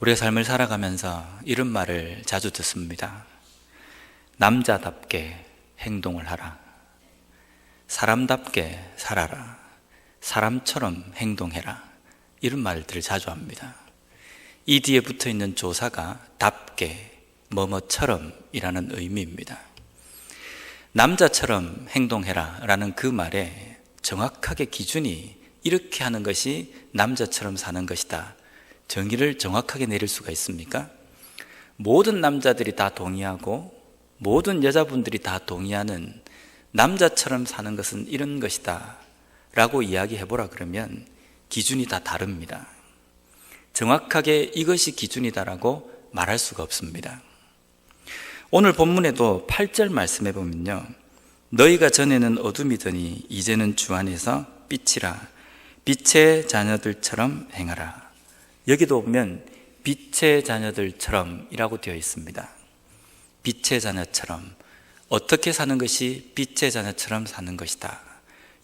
우리의 삶을 살아가면서 이런 말을 자주 듣습니다. 남자답게 행동을 하라. 사람답게 살아라. 사람처럼 행동해라. 이런 말들을 자주 합니다. 이 뒤에 붙어 있는 조사가 답게, 뭐뭐처럼 이라는 의미입니다. 남자처럼 행동해라 라는 그 말에 정확하게 기준이 이렇게 하는 것이 남자처럼 사는 것이다. 정의를 정확하게 내릴 수가 있습니까? 모든 남자들이 다 동의하고 모든 여자분들이 다 동의하는 남자처럼 사는 것은 이런 것이다. 라고 이야기해 보라 그러면 기준이 다 다릅니다. 정확하게 이것이 기준이다라고 말할 수가 없습니다. 오늘 본문에도 8절 말씀해 보면요. 너희가 전에는 어둠이더니 이제는 주 안에서 빛이라 빛의 자녀들처럼 행하라. 여기도 보면 빛의 자녀들처럼이라고 되어 있습니다. 빛의 자녀처럼 어떻게 사는 것이 빛의 자녀처럼 사는 것이다.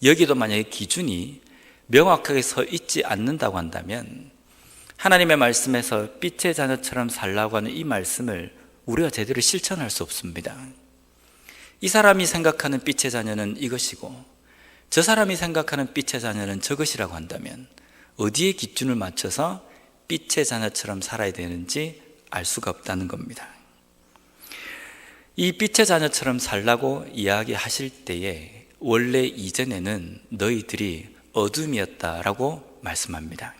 여기도 만약에 기준이 명확하게 서 있지 않는다고 한다면 하나님의 말씀에서 빛의 자녀처럼 살라고 하는 이 말씀을 우리가 제대로 실천할 수 없습니다. 이 사람이 생각하는 빛의 자녀는 이것이고 저 사람이 생각하는 빛의 자녀는 저것이라고 한다면 어디에 기준을 맞춰서 빛의 자녀처럼 살아야 되는지 알 수가 없다는 겁니다. 이 빛의 자녀처럼 살라고 이야기하실 때에 원래 이전에는 너희들이 어둠이었다라고 말씀합니다.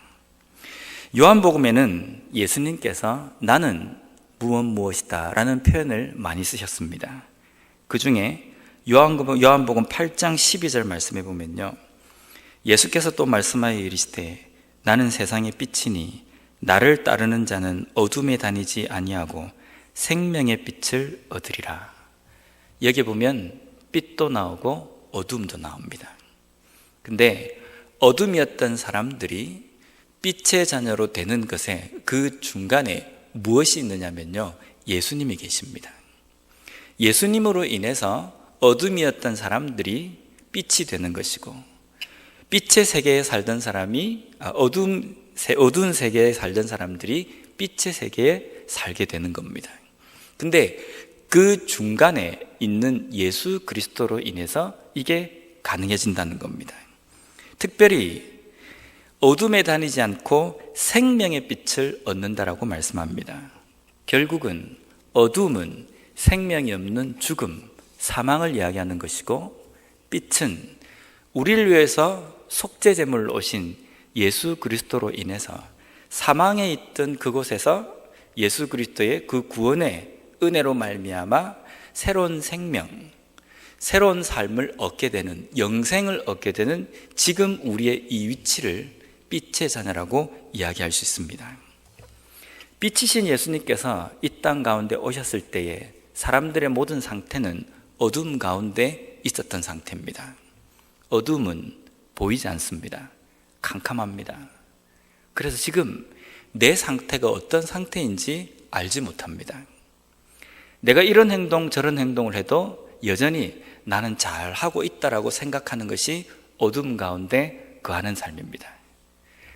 요한복음에는 예수님께서 나는 무엇 무엇이다 라는 표현을 많이 쓰셨습니다. 그 중에 요한복음, 요한복음 8장 12절 말씀해 보면요. 예수께서 또 말씀하여 이르시되 나는 세상의 빛이니 나를 따르는 자는 어둠에 다니지 아니하고 생명의 빛을 얻으리라. 여기 보면 빛도 나오고 어둠도 나옵니다. 근데 어둠이었던 사람들이 빛의 자녀로 되는 것에 그 중간에 무엇이 있느냐면요. 예수님이 계십니다. 예수님으로 인해서 어둠이었던 사람들이 빛이 되는 것이고 빛의 세계에 살던 사람이 아, 어둠 어두운 세계에 살던 사람들이 빛의 세계에 살게 되는 겁니다. 근데 그 중간에 있는 예수 그리스도로 인해서 이게 가능해진다는 겁니다. 특별히 어둠에 다니지 않고 생명의 빛을 얻는다라고 말씀합니다. 결국은 어둠은 생명이 없는 죽음, 사망을 이야기하는 것이고 빛은 우리를 위해서 속죄제물 오신 예수 그리스도로 인해서 사망에 있던 그곳에서 예수 그리스도의 그 구원의 은혜로 말미암아 새로운 생명, 새로운 삶을 얻게 되는 영생을 얻게 되는 지금 우리의 이 위치를 빛의 자녀라고 이야기할 수 있습니다. 빛이신 예수님께서 이 땅 가운데 오셨을 때에 사람들의 모든 상태는 어둠 가운데 있었던 상태입니다. 어둠은 보이지 않습니다. 캄캄합니다. 그래서 지금 내 상태가 어떤 상태인지 알지 못합니다. 내가 이런 행동, 저런 행동을 해도 여전히 나는 잘 하고 있다라고 생각하는 것이 어둠 가운데 거하는 삶입니다.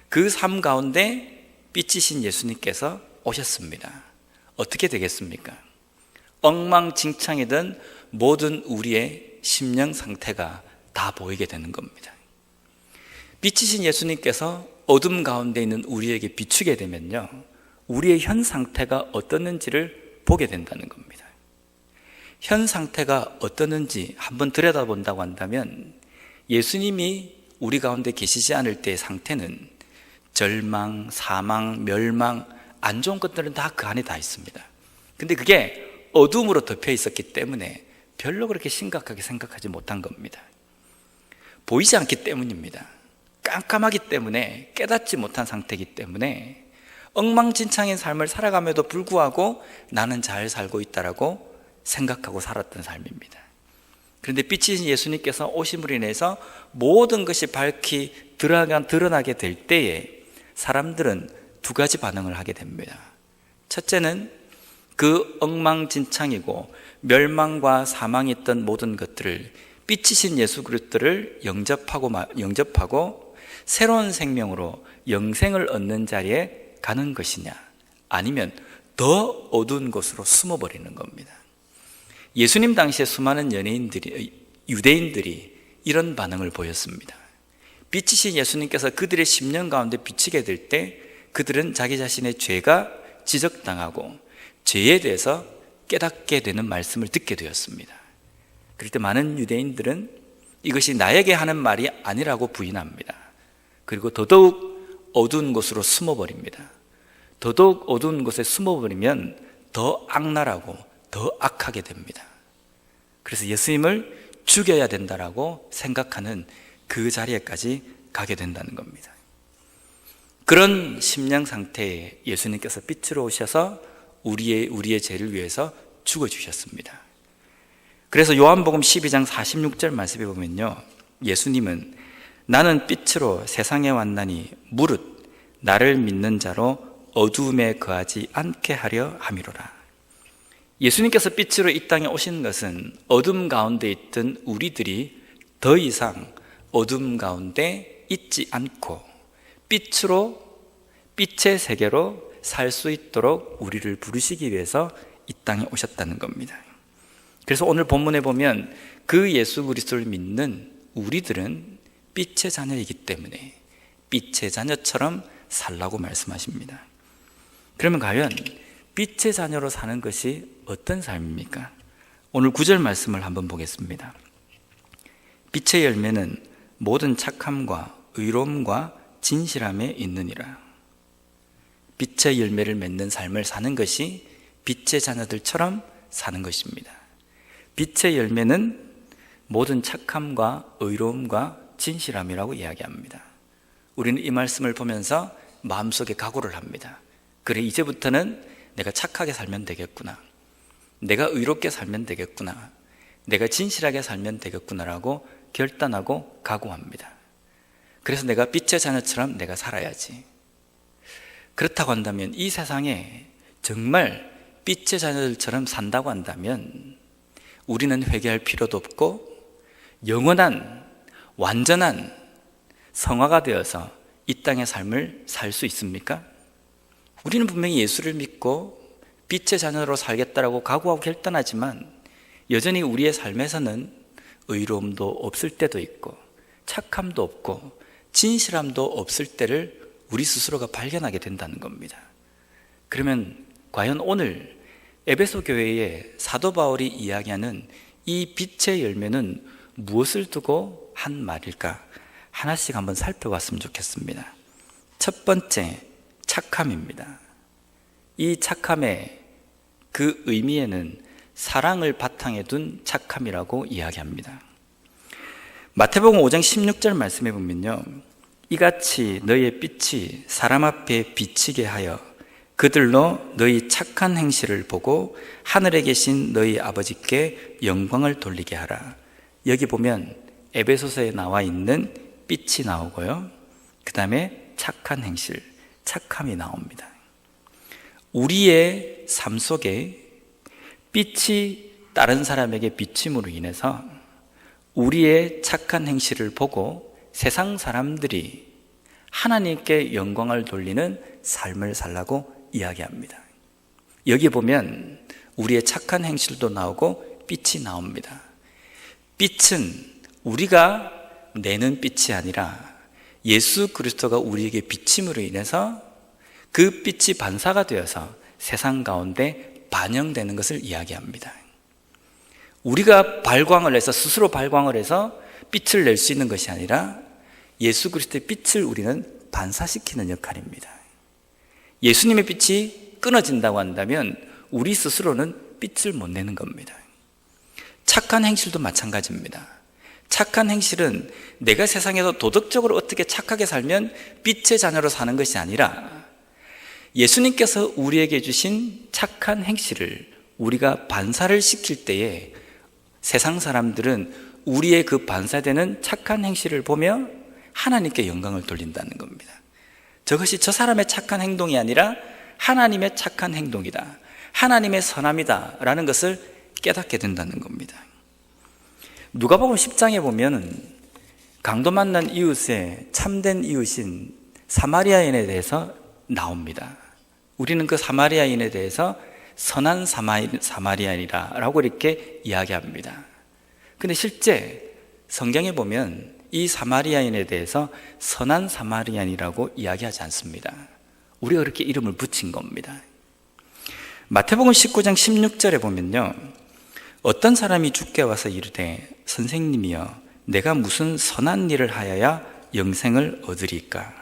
그 삶 가운데 빛이신 예수님께서 오셨습니다. 어떻게 되겠습니까? 엉망진창이던 모든 우리의 심령 상태가 다 보이게 되는 겁니다. 빛이신 예수님께서 어둠 가운데 있는 우리에게 비추게 되면요. 우리의 현 상태가 어떻는지를 보게 된다는 겁니다. 현 상태가 어떻는지 한번 들여다본다고 한다면 예수님이 우리 가운데 계시지 않을 때의 상태는 절망, 사망, 멸망, 안 좋은 것들은 다 그 안에 다 있습니다. 근데 그게 어둠으로 덮여 있었기 때문에 별로 그렇게 심각하게 생각하지 못한 겁니다. 보이지 않기 때문입니다. 깜깜하기 때문에 깨닫지 못한 상태이기 때문에 엉망진창인 삶을 살아감에도 불구하고 나는 잘 살고 있다라고 생각하고 살았던 삶입니다. 그런데 빛이신 예수님께서 오심으로 인해서 모든 것이 밝히 드러나게 될 때에 사람들은 두 가지 반응을 하게 됩니다. 첫째는 그 엉망진창이고 멸망과 사망이 있던 모든 것들을 빛이신 예수 그리스도를 영접하고 영접하고 새로운 생명으로 영생을 얻는 자리에 가는 것이냐 아니면 더 어두운 곳으로 숨어버리는 겁니다. 예수님 당시에 수많은 연예인들이, 유대인들이 이런 반응을 보였습니다. 빛이신 예수님께서 그들의 심령 가운데 비치게 될 때 그들은 자기 자신의 죄가 지적당하고 죄에 대해서 깨닫게 되는 말씀을 듣게 되었습니다. 그럴 때 많은 유대인들은 이것이 나에게 하는 말이 아니라고 부인합니다. 그리고 더더욱 어두운 곳으로 숨어버립니다. 더더욱 어두운 곳에 숨어버리면 더 악랄하고 더 악하게 됩니다. 그래서 예수님을 죽여야 된다라고 생각하는 그 자리에까지 가게 된다는 겁니다. 그런 심령 상태에 예수님께서 빛으로 오셔서 우리의 우리의 죄를 위해서 죽어 주셨습니다. 그래서 요한복음 12장 46절 말씀에 보면요. 예수님은 나는 빛으로 세상에 왔나니 무릇 나를 믿는 자로 어두움에 거하지 않게 하려 함이로라. 예수님께서 빛으로 이 땅에 오신 것은 어둠 가운데 있던 우리들이 더 이상 어둠 가운데 있지 않고 빛으로 빛의 세계로 살 수 있도록 우리를 부르시기 위해서 이 땅에 오셨다는 겁니다. 그래서 오늘 본문에 보면 그 예수 그리스도를 믿는 우리들은 빛의 자녀이기 때문에 빛의 자녀처럼 살라고 말씀하십니다. 그러면 과연 빛의 자녀로 사는 것이 어떤 삶입니까? 오늘 구절 말씀을 한번 보겠습니다. 빛의 열매는 모든 착함과 의로움과 진실함에 있느니라. 빛의 열매를 맺는 삶을 사는 것이 빛의 자녀들처럼 사는 것입니다. 빛의 열매는 모든 착함과 의로움과 진실함이라고 이야기합니다. 우리는 이 말씀을 보면서 마음속에 각오를 합니다. 그래, 이제부터는 내가 착하게 살면 되겠구나. 내가 의롭게 살면 되겠구나. 내가 진실하게 살면 되겠구나라고 결단하고 각오합니다. 그래서 내가 빛의 자녀처럼 내가 살아야지. 그렇다고 한다면 이 세상에 정말 빛의 자녀들처럼 산다고 한다면 우리는 회개할 필요도 없고 영원한 완전한 성화가 되어서 이 땅의 삶을 살 수 있습니까? 우리는 분명히 예수를 믿고 빛의 자녀로 살겠다라고 각오하고 결단하지만 여전히 우리의 삶에서는 의로움도 없을 때도 있고 착함도 없고 진실함도 없을 때를 우리 스스로가 발견하게 된다는 겁니다. 그러면 과연 오늘 에베소 교회의 사도 바울이 이야기하는 이 빛의 열매는 무엇을 두고 한 말일까? 하나씩 한번 살펴봤으면 좋겠습니다. 첫 번째, 착함입니다. 이 착함의 그 의미에는 사랑을 바탕에 둔 착함이라고 이야기합니다. 마태복음 5장 16절 말씀해 보면요. 이같이 너의 빛이 사람 앞에 비치게 하여 그들로 너희 착한 행실을 보고 하늘에 계신 너희 아버지께 영광을 돌리게 하라. 여기 보면 에베소서에 나와 있는 빛이 나오고요. 그 다음에 착한 행실, 착함이 나옵니다. 우리의 삶 속에 빛이 다른 사람에게 비침으로 인해서 우리의 착한 행실을 보고 세상 사람들이 하나님께 영광을 돌리는 삶을 살라고 이야기합니다. 여기 보면 우리의 착한 행실도 나오고 빛이 나옵니다. 빛은 우리가 내는 빛이 아니라 예수 그리스도가 우리에게 비침으로 인해서 그 빛이 반사가 되어서 세상 가운데 반영되는 것을 이야기합니다. 우리가 발광을 해서 스스로 발광을 해서 빛을 낼 수 있는 것이 아니라 예수 그리스도의 빛을 우리는 반사시키는 역할입니다. 예수님의 빛이 끊어진다고 한다면 우리 스스로는 빛을 못 내는 겁니다. 착한 행실도 마찬가지입니다. 착한 행실은 내가 세상에서 도덕적으로 어떻게 착하게 살면 빛의 자녀로 사는 것이 아니라 예수님께서 우리에게 주신 착한 행실을 우리가 반사를 시킬 때에 세상 사람들은 우리의 그 반사되는 착한 행실을 보며 하나님께 영광을 돌린다는 겁니다. 저것이 저 사람의 착한 행동이 아니라 하나님의 착한 행동이다. 하나님의 선함이다. 라는 것을 깨닫게 된다는 겁니다. 누가복음 10장에 보면 강도 만난 이웃의 참된 이웃인 사마리아인에 대해서 나옵니다. 우리는 그 사마리아인에 대해서 선한 사마리- 사마리아인이라고 이렇게 이야기합니다. 근데 실제 성경에 보면 이 사마리아인에 대해서 선한 사마리아인이라고 이야기하지 않습니다. 우리가 그렇게 이름을 붙인 겁니다. 마태복음 19장 16절에 보면요. 어떤 사람이 죽게 와서 이르되 선생님이여 내가 무슨 선한 일을 하여야 영생을 얻으리까?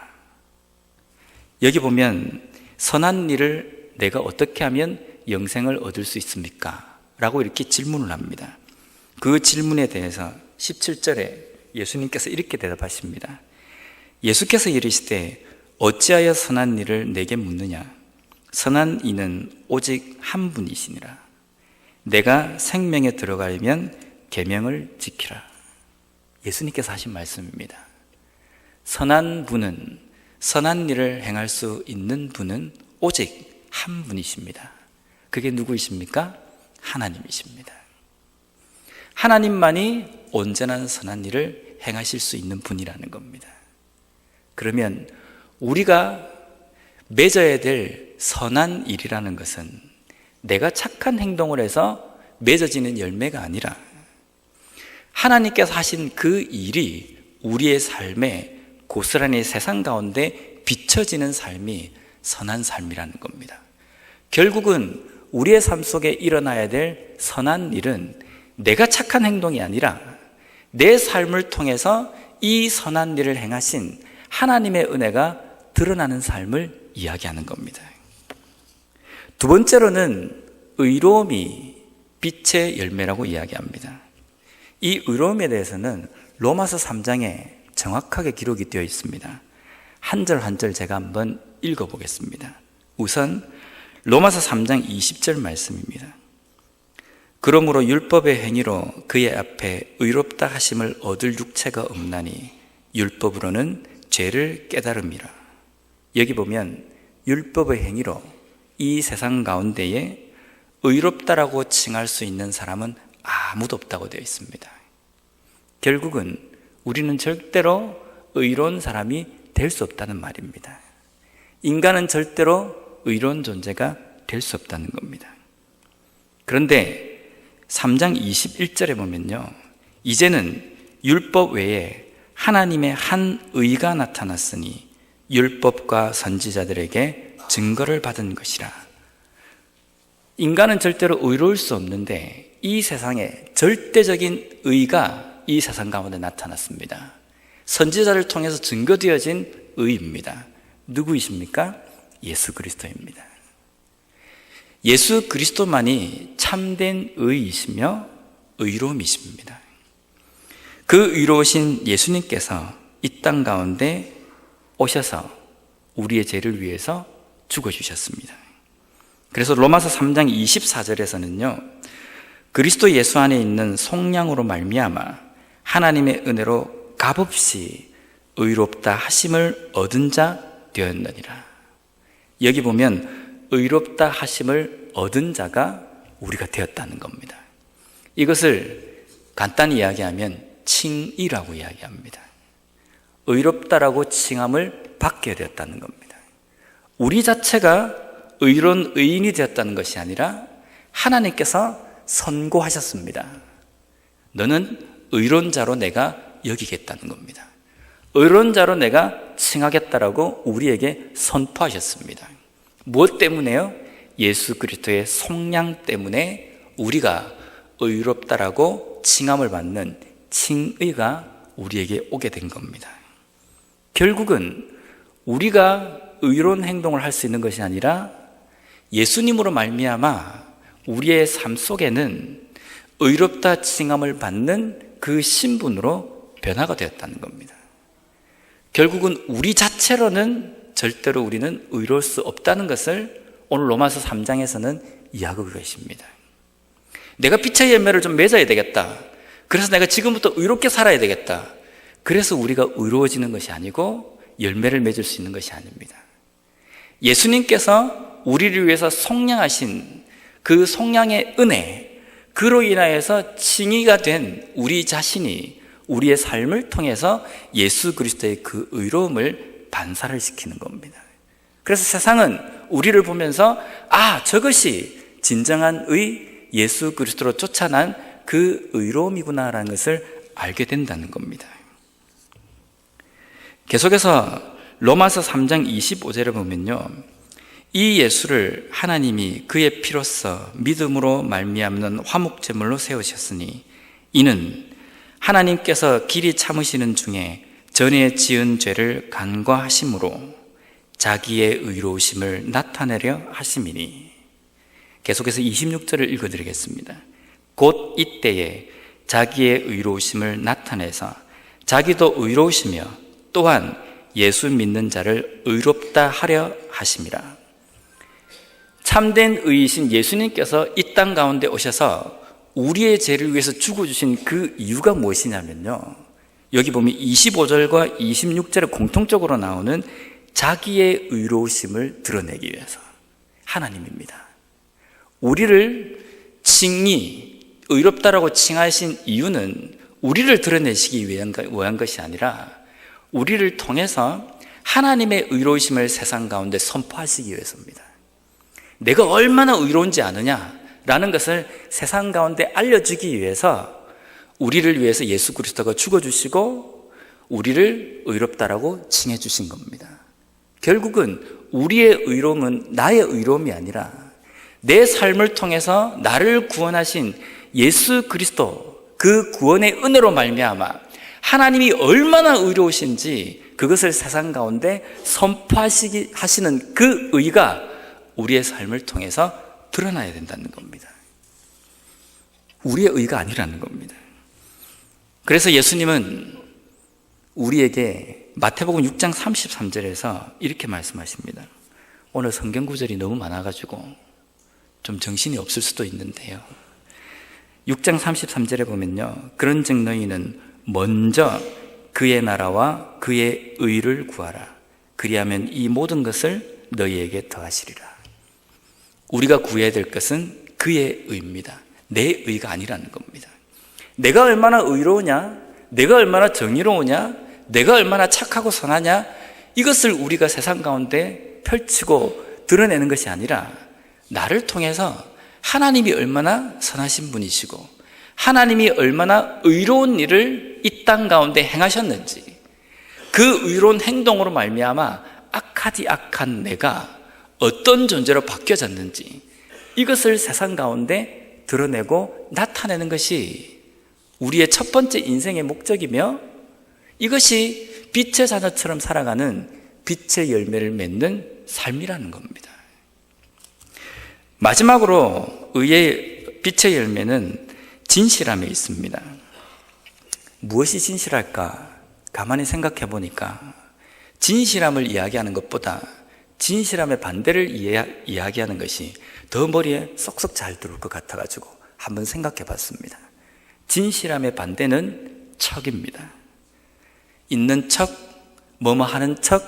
여기 보면 선한 일을 내가 어떻게 하면 영생을 얻을 수 있습니까? 라고 이렇게 질문을 합니다. 그 질문에 대해서 17절에 예수님께서 이렇게 대답하십니다. 예수께서 이르시되 어찌하여 선한 일을 내게 묻느냐? 선한 이는 오직 한 분이시니라. 내가 생명에 들어가려면 계명을 지키라. 예수님께서 하신 말씀입니다. 선한 분은 선한 일을 행할 수 있는 분은 오직 한 분이십니다. 그게 누구이십니까? 하나님이십니다. 하나님만이 온전한 선한 일을 행하실 수 있는 분이라는 겁니다. 그러면 우리가 맺어야 될 선한 일이라는 것은 내가 착한 행동을 해서 맺어지는 열매가 아니라 하나님께서 하신 그 일이 우리의 삶에 고스란히 세상 가운데 비춰지는 삶이 선한 삶이라는 겁니다. 결국은 우리의 삶 속에 일어나야 될 선한 일은 내가 착한 행동이 아니라 내 삶을 통해서 이 선한 일을 행하신 하나님의 은혜가 드러나는 삶을 이야기하는 겁니다. 두 번째로는 의로움이 빛의 열매라고 이야기합니다. 이 의로움에 대해서는 로마서 3장에 정확하게 기록이 되어 있습니다. 한 절 한 절 제가 한번 읽어보겠습니다. 우선 로마서 3장 20절 말씀입니다. 그러므로 율법의 행위로 그의 앞에 의롭다 하심을 얻을 육체가 없나니 율법으로는 죄를 깨달음이라. 여기 보면 율법의 행위로 이 세상 가운데에 의롭다라고 칭할 수 있는 사람은 아무도 없다고 되어 있습니다. 결국은 우리는 절대로 의로운 사람이 될 수 없다는 말입니다. 인간은 절대로 의로운 존재가 될 수 없다는 겁니다. 그런데 3장 21절에 보면요. 이제는 율법 외에 하나님의 한 의가 나타났으니 율법과 선지자들에게 증거를 받은 것이라. 인간은 절대로 의로울 수 없는데 이 세상에 절대적인 의가 이 세상 가운데 나타났습니다. 선지자를 통해서 증거되어진 의입니다. 누구이십니까? 예수 그리스도입니다. 예수 그리스도만이 참된 의이시며 의로움이십니다. 그 의로우신 예수님께서 이 땅 가운데 오셔서 우리의 죄를 위해서 죽어주셨습니다. 그래서 로마서 3장 24절에서는요, 그리스도 예수 안에 있는 속량으로 말미암아 하나님의 은혜로 값없이 의롭다 하심을 얻은 자 되었느니라. 여기 보면 의롭다 하심을 얻은 자가 우리가 되었다는 겁니다. 이것을 간단히 이야기하면 칭의라고 이야기합니다. 의롭다라고 칭함을 받게 되었다는 겁니다. 우리 자체가 의로운 의인이 되었다는 것이 아니라 하나님께서 선고하셨습니다. 너는 의로운 자로 내가 여기겠다는 겁니다. 의로운 자로 내가 칭하겠다라고 우리에게 선포하셨습니다. 무엇 때문에요? 예수 그리스도의 속량 때문에 우리가 의롭다라고 칭함을 받는 칭의가 우리에게 오게 된 겁니다. 결국은 우리가 의로운 행동을 할 수 있는 것이 아니라 예수님으로 말미암아 우리의 삶 속에는 의롭다 칭함을 받는 그 신분으로 변화가 되었다는 겁니다. 결국은 우리 자체로는 절대로 우리는 의로울 수 없다는 것을 오늘 로마서 3장에서는 이야기하고 계십니다. 내가 빛의 열매를 좀 맺어야 되겠다. 그래서 내가 지금부터 의롭게 살아야 되겠다. 그래서 우리가 의로워지는 것이 아니고 열매를 맺을 수 있는 것이 아닙니다. 예수님께서 우리를 위해서 속량하신 그 속량의 은혜, 그로 인하여서 칭의가 된 우리 자신이 우리의 삶을 통해서 예수 그리스도의 그 의로움을 반사를 시키는 겁니다. 그래서 세상은 우리를 보면서 아, 저것이 진정한 의 예수 그리스도로 쫓아난 그 의로움이구나라는 것을 알게 된다는 겁니다. 계속해서 로마서 3장 25절에 보면요. 이 예수를 하나님이 그의 피로써 믿음으로 말미암는 화목제물로 세우셨으니 이는 하나님께서 길이 참으시는 중에 전에 지은 죄를 간과하심으로 자기의 의로우심을 나타내려 하심이니 계속해서 26절을 읽어드리겠습니다. 곧 이때에 자기의 의로우심을 나타내서 자기도 의로우시며 또한 예수 믿는 자를 의롭다 하려 하심이라. 참된 의이신 예수님께서 이 땅 가운데 오셔서 우리의 죄를 위해서 죽어주신 그 이유가 무엇이냐면요. 여기 보면 25절과 26절에 공통적으로 나오는 자기의 의로우심을 드러내기 위해서 하나님입니다. 우리를 칭이 의롭다라고 칭하신 이유는 우리를 드러내시기 위한 것이 아니라 우리를 통해서 하나님의 의로우심을 세상 가운데 선포하시기 위해서입니다. 내가 얼마나 의로운지 아느냐라는 것을 세상 가운데 알려주기 위해서 우리를 위해서 예수 그리스도가 죽어주시고 우리를 의롭다라고 칭해 주신 겁니다. 결국은 우리의 의로움은 나의 의로움이 아니라 내 삶을 통해서 나를 구원하신 예수 그리스도 그 구원의 은혜로 말미암아 하나님이 얼마나 의로우신지 그것을 세상 가운데 선포하시기 하시는 그 의가 우리의 삶을 통해서 드러나야 된다는 겁니다. 우리의 의가 아니라는 겁니다. 그래서 예수님은 우리에게 마태복음 6장 33절에서 이렇게 말씀하십니다. 오늘 성경 구절이 너무 많아가지고 좀 정신이 없을 수도 있는데요. 6장 33절에 보면요. 그런 즉 너희는 먼저 그의 나라와 그의 의를 구하라. 그리하면 이 모든 것을 너희에게 더하시리라. 우리가 구해야 될 것은 그의 의입니다. 내 의가 아니라는 겁니다. 내가 얼마나 의로우냐, 내가 얼마나 정의로우냐, 내가 얼마나 착하고 선하냐, 이것을 우리가 세상 가운데 펼치고 드러내는 것이 아니라 나를 통해서 하나님이 얼마나 선하신 분이시고 하나님이 얼마나 의로운 일을 이 땅 가운데 행하셨는지 그 의로운 행동으로 말미암아 악하디 악한 내가 어떤 존재로 바뀌어졌는지 이것을 세상 가운데 드러내고 나타내는 것이 우리의 첫 번째 인생의 목적이며 이것이 빛의 자녀처럼 살아가는 빛의 열매를 맺는 삶이라는 겁니다. 마지막으로 의의 빛의 열매는 진실함에 있습니다. 무엇이 진실할까? 가만히 생각해 보니까 진실함을 이야기하는 것보다 진실함의 반대를 이야기하는 것이 더 머리에 쏙쏙 잘 들어올 것 같아가지고 한번 생각해 봤습니다. 진실함의 반대는 척입니다. 있는 척, 뭐뭐 하는 척,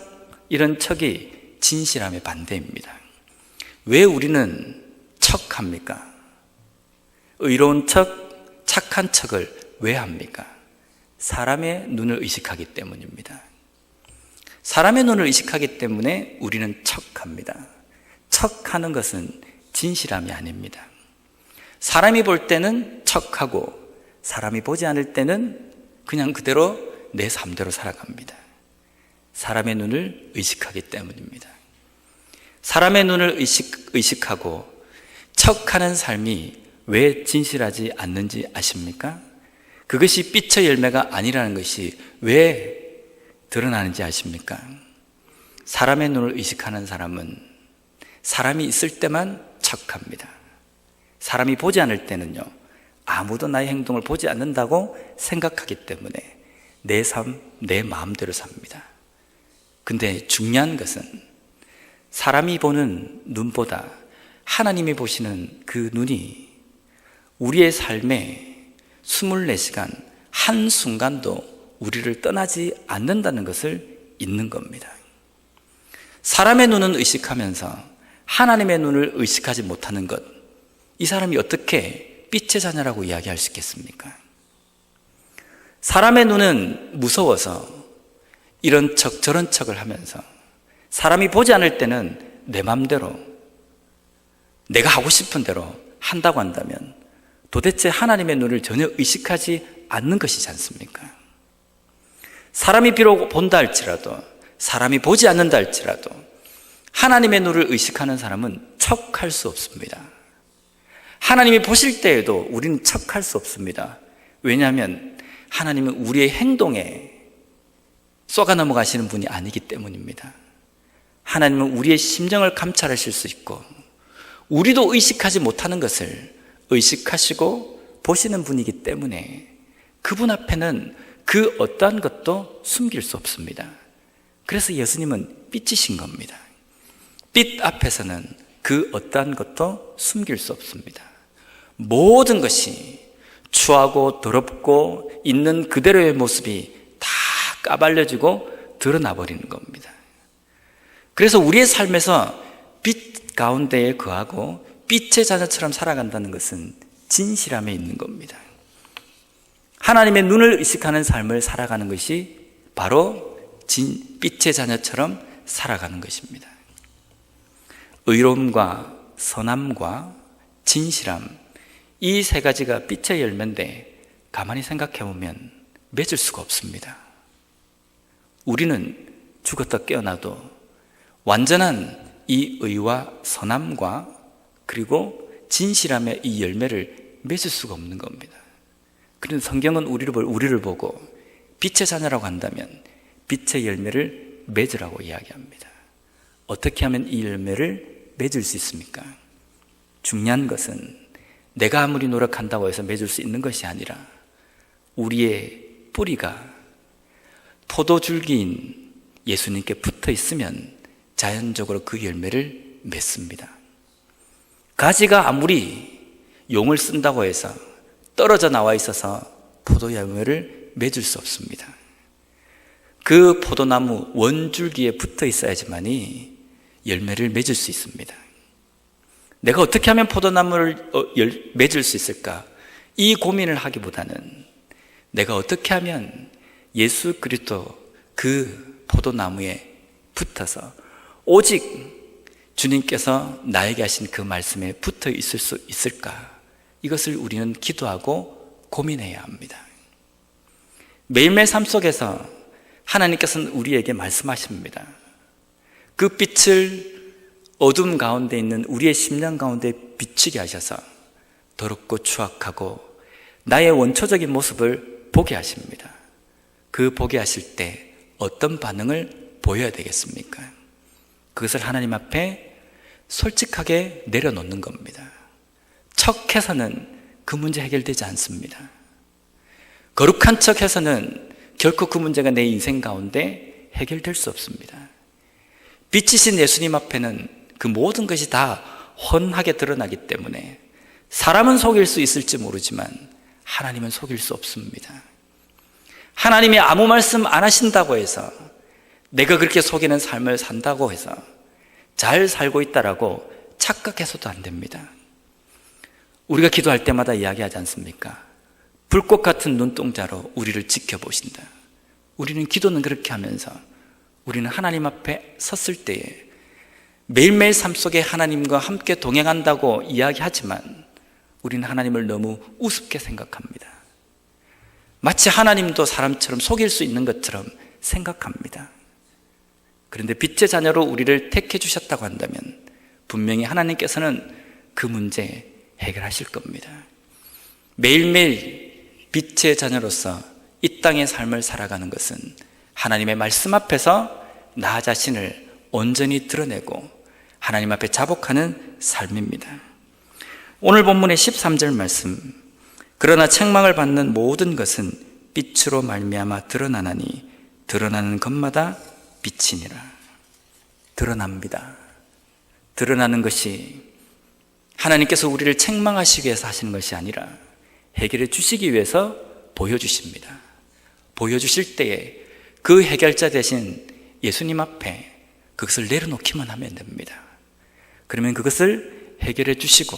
이런 척이 진실함의 반대입니다. 왜 우리는 척합니까? 의로운 척, 착한 척을 왜 합니까? 사람의 눈을 의식하기 때문입니다. 사람의 눈을 의식하기 때문에 우리는 척합니다. 척하는 것은 진실함이 아닙니다. 사람이 볼 때는 척하고 사람이 보지 않을 때는 그냥 그대로 내 삶대로 살아갑니다. 사람의 눈을 의식하기 때문입니다. 사람의 눈을 의식, 의식하고 척하는 삶이 왜 진실하지 않는지 아십니까? 그것이 빛의 열매가 아니라는 것이 왜 드러나는지 아십니까? 사람의 눈을 의식하는 사람은 사람이 있을 때만 척합니다. 사람이 보지 않을 때는요, 아무도 나의 행동을 보지 않는다고 생각하기 때문에 내 삶, 내 마음대로 삽니다. 근데 중요한 것은 사람이 보는 눈보다 하나님이 보시는 그 눈이 우리의 삶에 24시간 한순간도 우리를 떠나지 않는다는 것을 잊는 겁니다. 사람의 눈은 의식하면서 하나님의 눈을 의식하지 못하는 것, 이 사람이 어떻게 빛의 자녀라고 이야기할 수 있겠습니까? 사람의 눈은 무서워서 이런 척 저런 척을 하면서 사람이 보지 않을 때는 내 맘대로 내가 하고 싶은 대로 한다고 한다면 도대체 하나님의 눈을 전혀 의식하지 않는 것이지 않습니까? 사람이 비록 본다 할지라도 사람이 보지 않는다 할지라도 하나님의 눈을 의식하는 사람은 척할 수 없습니다. 하나님이 보실 때에도 우리는 척할 수 없습니다. 왜냐하면 하나님은 우리의 행동에 쏘가 넘어가시는 분이 아니기 때문입니다. 하나님은 우리의 심정을 감찰하실 수 있고 우리도 의식하지 못하는 것을 의식하시고 보시는 분이기 때문에 그분 앞에는 그 어떠한 것도 숨길 수 없습니다. 그래서 예수님은 삐치신 겁니다. 빛 앞에서는 그 어떠한 것도 숨길 수 없습니다. 모든 것이 추하고 더럽고 있는 그대로의 모습이 다 까발려지고 드러나 버리는 겁니다. 그래서 우리의 삶에서 빛 가운데에 거하고 빛의 자녀처럼 살아간다는 것은 진실함에 있는 겁니다. 하나님의 눈을 의식하는 삶을 살아가는 것이 바로 진, 빛의 자녀처럼 살아가는 것입니다. 의로움과 선함과 진실함, 이 세 가지가 빛의 열매인데 가만히 생각해 보면 맺을 수가 없습니다. 우리는 죽었다 깨어나도 완전한 이 의와 선함과 그리고 진실함의 이 열매를 맺을 수가 없는 겁니다. 그런데 성경은 우리를, 우리를 보고 빛의 자녀라고 한다면 빛의 열매를 맺으라고 이야기합니다. 어떻게 하면 이 열매를 맺을 수 있습니까? 중요한 것은 내가 아무리 노력한다고 해서 맺을 수 있는 것이 아니라 우리의 뿌리가 포도줄기인 예수님께 붙어 있으면 자연적으로 그 열매를 맺습니다. 가지가 아무리 용을 쓴다고 해서 떨어져 나와 있어서 포도 열매를 맺을 수 없습니다. 그 포도나무 원줄기에 붙어 있어야지만이 열매를 맺을 수 있습니다. 내가 어떻게 하면 포도나무를 어, 맺을 수 있을까? 이 고민을 하기보다는 내가 어떻게 하면 예수 그리스도 그 포도나무에 붙어서 오직 주님께서 나에게 하신 그 말씀에 붙어 있을 수 있을까? 이것을 우리는 기도하고 고민해야 합니다. 매일매일 삶 속에서 하나님께서는 우리에게 말씀하십니다. 그 빛을 어둠 가운데 있는 우리의 심령 가운데 비치게 하셔서 더럽고 추악하고 나의 원초적인 모습을 보게 하십니다. 그 보게 하실 때 어떤 반응을 보여야 되겠습니까? 그것을 하나님 앞에 솔직하게 내려놓는 겁니다. 척해서는 그 문제 해결되지 않습니다. 거룩한 척해서는 결코 그 문제가 내 인생 가운데 해결될 수 없습니다. 빛이신 예수님 앞에는 그 모든 것이 다 훤하게 드러나기 때문에 사람은 속일 수 있을지 모르지만 하나님은 속일 수 없습니다. 하나님이 아무 말씀 안 하신다고 해서 내가 그렇게 속이는 삶을 산다고 해서 잘 살고 있다라고 착각해서도 안 됩니다. 우리가 기도할 때마다 이야기하지 않습니까? 불꽃 같은 눈동자로 우리를 지켜보신다. 우리는 기도는 그렇게 하면서 우리는 하나님 앞에 섰을 때에 매일매일 삶 속에 하나님과 함께 동행한다고 이야기하지만 우리는 하나님을 너무 우습게 생각합니다. 마치 하나님도 사람처럼 속일 수 있는 것처럼 생각합니다. 그런데 빛의 자녀로 우리를 택해 주셨다고 한다면 분명히 하나님께서는 그 문제 해결하실 겁니다. 매일매일 빛의 자녀로서 이 땅의 삶을 살아가는 것은 하나님의 말씀 앞에서 나 자신을 온전히 드러내고 하나님 앞에 자복하는 삶입니다. 오늘 본문의 13절 말씀 그러나 책망을 받는 모든 것은 빛으로 말미암아 드러나나니 드러나는 것마다 빛이니라 드러납니다. 드러나는 것이 하나님께서 우리를 책망하시기 위해서 하시는 것이 아니라 해결해 주시기 위해서 보여주십니다. 보여주실 때에 그 해결자 대신 예수님 앞에 그것을 내려놓기만 하면 됩니다. 그러면 그것을 해결해 주시고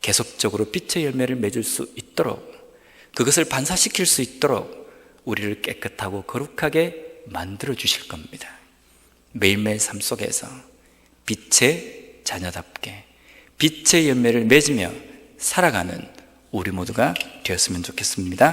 계속적으로 빛의 열매를 맺을 수 있도록 그것을 반사시킬 수 있도록 우리를 깨끗하고 거룩하게 만들어 주실 겁니다. 매일매일 삶 속에서 빛의 자녀답게 빛의 열매를 맺으며 살아가는 우리 모두가 되었으면 좋겠습니다.